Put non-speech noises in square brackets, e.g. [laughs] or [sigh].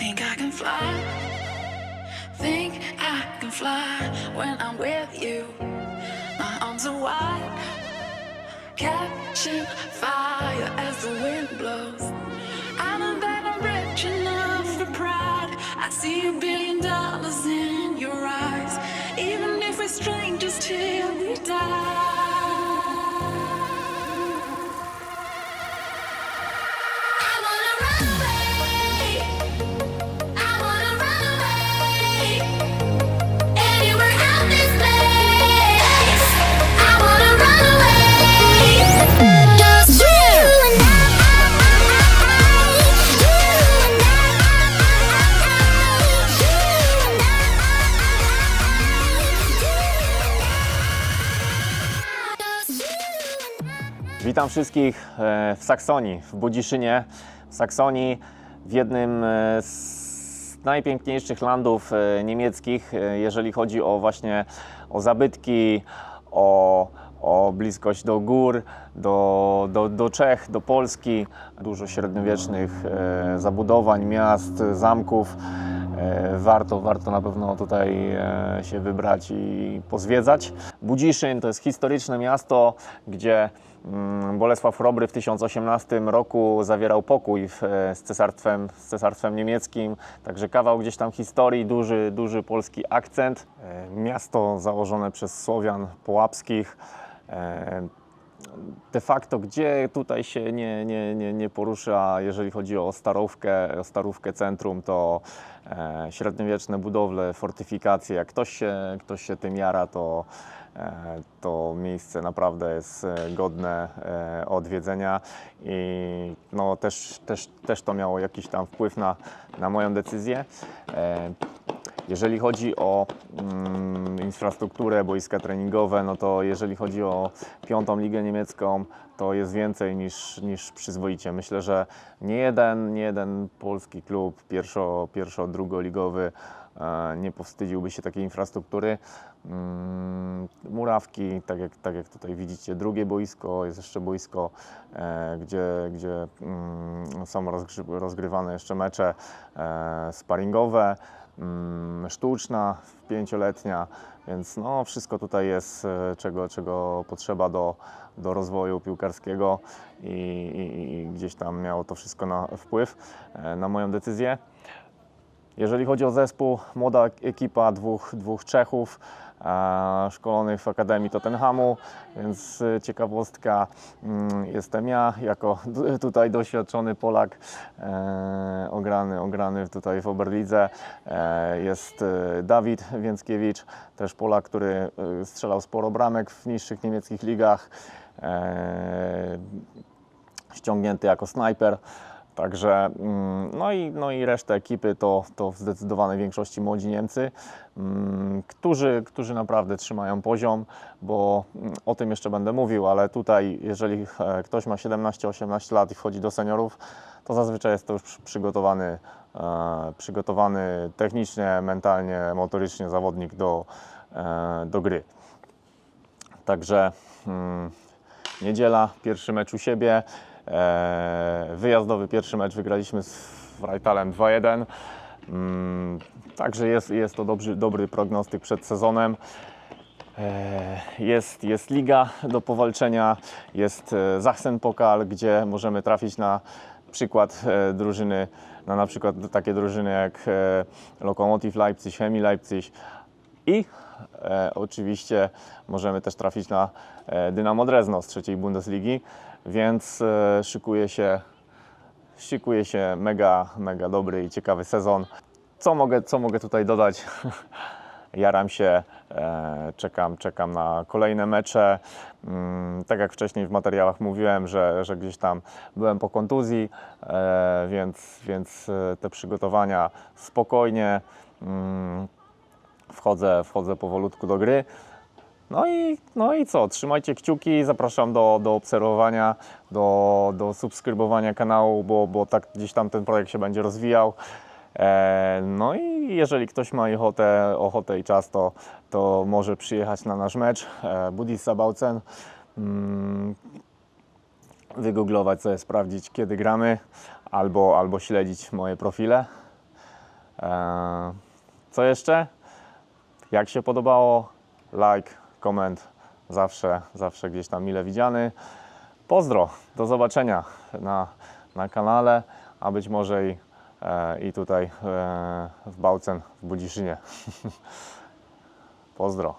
Think I can fly. Think I can fly when I'm with you. My arms are wide, catching fire as the wind blows. I know that I'm rich enough for pride. I see a billion dollars in your eyes, even if we're strangers till we die. Witam wszystkich e, w Saksonii, w Budziszynie. W Saksonii, w jednym e, z najpiękniejszych landów e, niemieckich, jeżeli chodzi o właśnie o zabytki, o, o bliskość do gór, do, do, do Czech, do Polski. Dużo średniowiecznych zabudowań, miast, zamków. E, Warto, warto na pewno tutaj e, się wybrać i pozwiedzać. Budziszyn to jest historyczne miasto, gdzie mm, Bolesław Chrobry w 1018 roku zawierał pokój e, z, cesarstwem, z cesarstwem niemieckim, także kawał gdzieś tam historii, duży, duży polski akcent. Miasto założone przez Słowian połapskich. De facto, gdzie tutaj się nie, nie, nie, nie porusza, jeżeli chodzi o starówkę, o starówkę centrum, to e, średniowieczne budowle, fortyfikacje. Jak ktoś się, ktoś się tym jara, to, e, to miejsce naprawdę jest e, godne e, odwiedzenia i no, też, też, też to miało jakiś tam wpływ na, na moją decyzję. E, jeżeli chodzi o mm, infrastrukturę, boiska treningowe, no to jeżeli chodzi o piątą ligę niemiecką, to jest więcej niż, niż przyzwoicie. Myślę, że nie jeden, nie jeden polski klub pierwszo, pierwszo drugoligowy e, nie powstydziłby się takiej infrastruktury. Mm, murawki, tak jak, tak jak tutaj widzicie, drugie boisko, jest jeszcze boisko, e, gdzie, gdzie mm, są rozgry- rozgrywane jeszcze mecze e, sparingowe sztuczna, pięcioletnia, więc no, wszystko tutaj jest, e, czego, czego potrzeba do, do rozwoju piłkarskiego i, i, i gdzieś tam miało to wszystko na wpływ e, na moją decyzję. Jeżeli chodzi o zespół, młoda ekipa dwóch, dwóch Czechów, e, szkolonych w Akademii Tottenhamu, więc e, ciekawostka, mm, jestem ja, jako tutaj doświadczony Polak, e, ograny, ograny tutaj w Oberlidze, jest Dawid Więckiewicz, też Polak, który strzelał sporo bramek w niższych niemieckich ligach, ściągnięty jako snajper. Także, mm, no i, no i reszta ekipy to, to w zdecydowanej większości młodzi Niemcy, mm, którzy, którzy naprawdę trzymają poziom, bo mm, o tym jeszcze będę mówił, ale tutaj, jeżeli e, ktoś ma 17-18 lat i wchodzi do seniorów, to zazwyczaj jest to już przy- przygotowany, e, przygotowany technicznie, mentalnie, motorycznie zawodnik do, e, do gry. Także niedziela, pierwszy mecz u siebie. E, wyjazdowy pierwszy mecz wygraliśmy z Rajtalem 2-1. Mm, także jest, jest to dobry, dobry prognostyk przed sezonem. E, Jest, jest liga do powalczenia, jest e, Sachsenpokal, gdzie możemy trafić na przykład drużyny, na na przykład takie drużyny jak Lokomotiv Leipzig, Chemie Leipzig i oczywiście możemy też trafić na Dynamo Drezno z trzeciej Bundesligi, więc e, szykuje się, szykuje się mega, mega dobry i ciekawy sezon. Co mogę, co mogę tutaj dodać? [laughs] Jaram się, e, czekam, czekam na kolejne mecze. Mm, tak jak wcześniej w materiałach mówiłem, że, że gdzieś tam byłem po kontuzji, e, więc, więc te przygotowania spokojnie. Mm, wchodzę, wchodzę powolutku do gry. No i, no i co? Trzymajcie kciuki, zapraszam do, do obserwowania, do, do subskrybowania kanału, bo, bo tak gdzieś tam ten projekt się będzie rozwijał. E, no i jeżeli ktoś ma ochotę, ochotę i czas, to, to może przyjechać na nasz mecz e, Budis Sabaucen. Mm, wygooglować sobie, sprawdzić kiedy gramy, albo, albo śledzić moje profile. E, co jeszcze? Jak się podobało? Like, koment, zawsze, zawsze gdzieś tam mile widziany. Pozdro, do zobaczenia na, na kanale, a być może i, e, i tutaj e, w Bałcen w Budziszynie. [laughs] Pozdro.